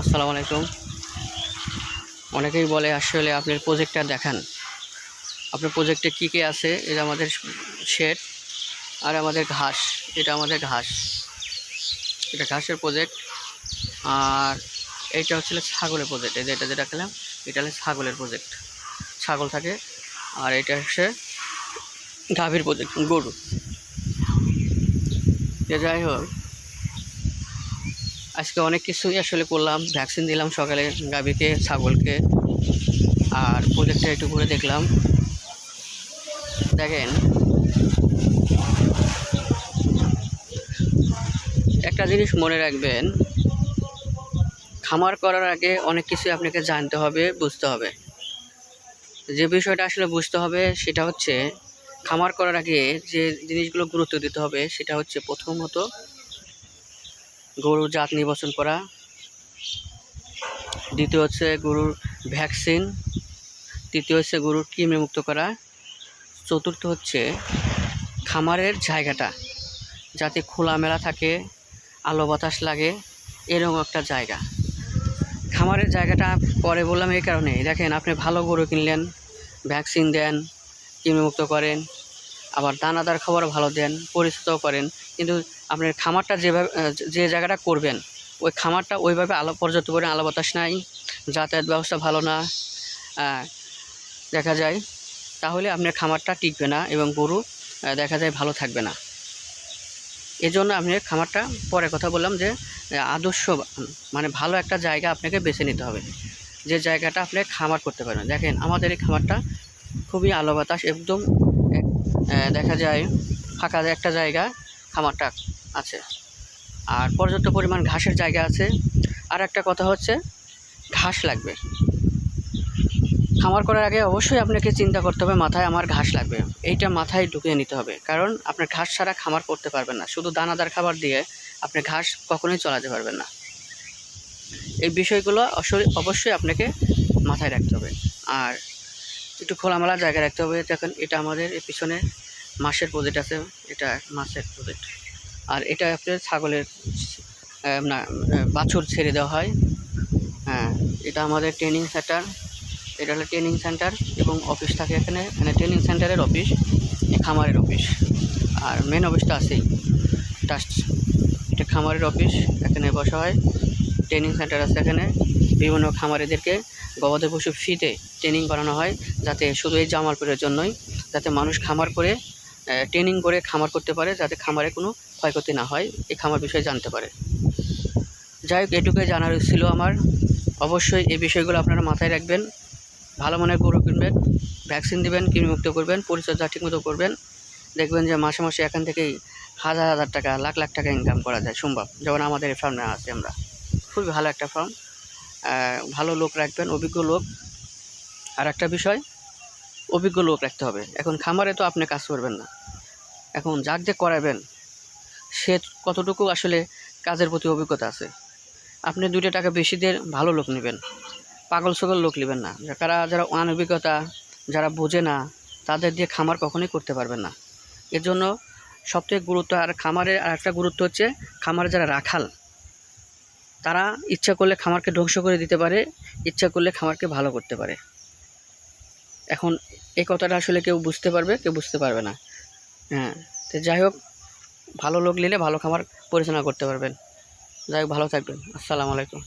আসসালামু আলাইকুম। অনেকেই বলে, আসলে আপনার প্রজেক্টটা দেখান। আপনার প্রজেক্টে কী কী আছে? এটা আমাদের শেড আর আমাদের ঘাস। এটা আমাদের ঘাস। এটা ঘাসের প্রজেক্ট আর এইটা হচ্ছিল ছাগলের প্রজেক্ট এই যে এটা যেটা খেলাম এটা হচ্ছে ছাগলের প্রজেক্ট ছাগল থাকে আর এটা হচ্ছে গাভীর প্রজেক্ট গরু। যাই হোক আজকে অনেক কিছুই আসলে করলাম ভ্যাকসিন দিলাম সকালে গাভীকে, ছাগলকে, আর প্রজেক্টটা একটু ঘুরে দেখলাম। দেখেন, একটা জিনিস মনে রাখবেন, খামার করার আগে অনেক কিছু আপনাকে জানতে হবে, বুঝতে হবে। যে বিষয়টা আসলে বুঝতে হবে, সেটা হচ্ছে, খামার করার আগে যে জিনিসগুলো গুরুত্ব দিতে হবে, সেটা হচ্ছে প্রথমত গরুর জাত নির্বাচন করা। দ্বিতীয় হচ্ছে গরুর ভ্যাকসিন। তৃতীয় হচ্ছে গরুর কৃমিমুক্ত করা। চতুর্থ হচ্ছে খামারের জায়গাটা। যাতে খোলামেলা থাকে, আলো বাতাস লাগে, এরকম একটা জায়গা। খামারের জায়গাটা পরে বললাম এই কারণে। দেখেন, আপনি ভালো গরু কিনলেন, ভ্যাকসিন দেন কৃমিমুক্ত করেন। আবার দানাদার খাবার ভালো দেন, পরিচিতও করেন। কিন্তু আপনার খামারটা যেভাবে যে জায়গাটা করবেন, ওই খামারটা ওইভাবে আলো, পর্যাপ্ত পরিমাণে আলো বাতাস নাই, যাতায়াত ব্যবস্থা ভালো না দেখা যায়, তাহলে আপনার খামারটা টিকবে না এবং গরু দেখা যায় ভালো থাকবে না। এজন্য আপনি খামারটা, পরে কথা বললাম যে আদর্শ মানে ভালো একটা জায়গা আপনাকে বেছে নিতে হবে। যে জায়গাটা আপনি খামার করতে পারেন দেখেন, আমাদের এই খামারটা খুবই আলো বাতাস, একদম দেখা যায় ফাঁকা একটা জায়গা, খামারটা আছে। আর পর্যাপ্ত পরিমাণ ঘাসের জায়গা আছে। আর একটা কথা হচ্ছে, ঘাস লাগবে। খামার করার আগে অবশ্যই আপনাকে চিন্তা করতে হবে, মাথায় আমার ঘাস লাগবে। এইটা মাথায় ঢুকিয়ে নিতে হবে। কারণ আপনার ঘাস ছাড়া খামার করতে পারবেন না। শুধু দানাদার খাবার দিয়ে আপনি ঘাস কখনোই চলাতে পারবেন না। এই বিষয়গুলো অবশ্যই আপনাকে মাথায় রাখতে হবে। আর একটু খোলামেলা জায়গায় রাখতে হবে। দেখেন, এটা আমাদের পিছনে মাছের প্রজেক্ট আছে, এটা মাছের প্রজেক্ট। আর এটা আপনার ছাগলের না বাছুর ছেড়ে দেওয়া হয়। হ্যাঁ এটা আমাদের ট্রেনিং সেন্টার এটা হলো ট্রেনিং সেন্টার এবং অফিস থাকে এখানে। এখানে ট্রেনিং সেন্টারের অফিস খামারের অফিস আর মেন অফিসটা আছেই টাস্ট এটা খামারের অফিস এখানে বসা হয়। ট্রেনিং সেন্টার আছে এখানে। বিভিন্ন খামারিদেরকে গবাদি পশু ফ্রিতে ট্রেনিং করানো হয়, যাতে শুধু এই জামালপুরের জন্যই, যাতে মানুষ খামার করে ট্রেনিং করে খামার করতে পারে, যাতে খামারে কোনো ক্ষয়ক্ষতি না হয়, এই খামার বিষয়ে জানতে পারে। যাই হোক, এটুকুই জানার ছিল আমার। অবশ্যই এই বিষয়গুলো আপনারা মাথায় রাখবেন, ভালো মানের গরু কিনবেন ভ্যাকসিন দিবেন, কৃমিমুক্ত করবেন, পরিচর্যা ঠিকমতো করবেন। দেখবেন যে মাসে মাসে এখান থেকেই হাজার হাজার টাকা, লাখ লাখ টাকা ইনকাম করা যায়, সম্ভব। যেমন আমাদের এই ফার্মে আছে আমরা। খুবই ভালো একটা ফার্ম ভালো লোক রাখবেন, অভিজ্ঞ লোক। আর একটা বিষয়, অভিজ্ঞ লোক রাখতে হবে। এখন খামারে তো আপনি কাজ করবেন না। এখন যাক যে করাবেন, সে কতটুকু আসলে কাজের প্রতি অভিজ্ঞতা আছে? আপনি দুইটা টাকা বেশি দিয়ে ভালো লোক নেবেন। পাগল সকল লোক নেবেন না। যারা যারা অনভিজ্ঞতা যারা বোঝে না, তাদের দিয়ে খামার কখনোই করতে পারবেন না। এর জন্য সবথেকে গুরুত্ব, আর খামারের আর একটা গুরুত্ব হচ্ছে, খামারে যারা রাখাল তারা ইচ্ছা করলে খামারকে ধ্বংস করে দিতে পারে, ইচ্ছা করলে খামারকে ভালো করতে পারে। এখন এই কথাটা আসলে কেউ বুঝতে পারবে, কেউ বুঝতে পারবে না। হ্যাঁ তো যাই হোক, ভালো লোক নিলে ভালো খামার পরিচালনা করতে পারবেন। যাই হোক, ভালো থাকবেন। আসসালামু আলাইকুম।